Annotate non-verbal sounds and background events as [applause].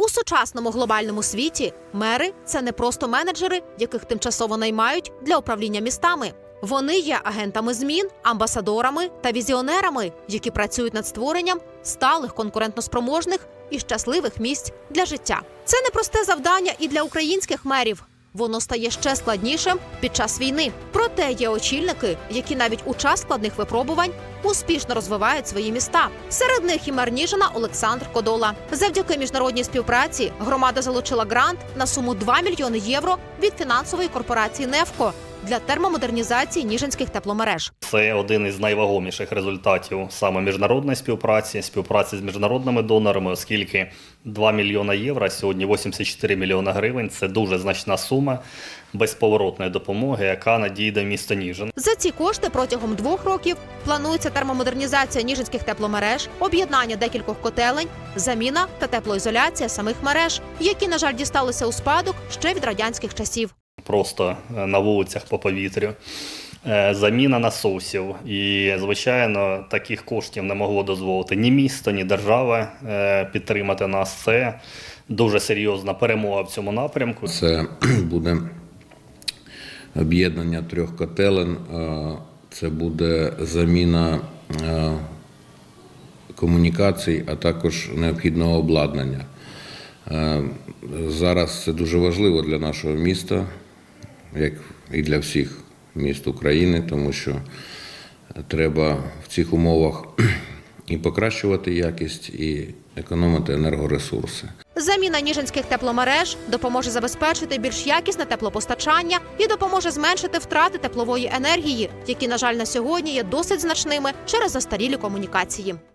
У сучасному глобальному світі мери це не просто менеджери, яких тимчасово наймають для управління містами. Вони є агентами змін, амбасадорами та візіонерами, які працюють над створенням сталих конкурентноспроможних і щасливих місць для життя. Це непросте завдання і для українських мерів. Воно стає ще складнішим під час війни. Проте є очільники, які навіть у час складних випробувань успішно розвивають свої міста. Серед них і Марніжина Олександр Кодола. Завдяки міжнародній співпраці громада залучила грант на суму 2 мільйони євро від фінансової корпорації Невко для термомодернізації ніжинських тепломереж. Це один із найвагоміших результатів саме міжнародної співпраці, співпраці з міжнародними донорами, оскільки 2 мільйона євро, сьогодні 84 мільйона гривень це дуже значна сума безповоротної допомоги, яка надійде місто Ніжин. За ці кошти протягом двох років планується термомодернізація ніжинських тепломереж, об'єднання декількох котелень, заміна та теплоізоляція самих мереж, які, на жаль, дісталися у спадок ще від радянських часів. Просто е, на вулицях по повітрю. Е, Заміна насосів. І, звичайно, таких коштів не могло дозволити ні місто, ні держава е, підтримати нас. Це дуже серйозна перемога в цьому напрямку. Це [clears throat] буде об'єднання трьох котелень, е, це буде заміна комунікацій, а також необхідного обладнання. Зараз це дуже важливо для нашого міста, як і для всіх міст України, тому що треба в цих умовах і покращувати якість, і економити енергоресурси. Заміна ніжинських тепломереж допоможе забезпечити більш якісне теплопостачання і допоможе зменшити втрати теплової енергії, які, на жаль, на сьогодні є досить значними через застарілі комунікації.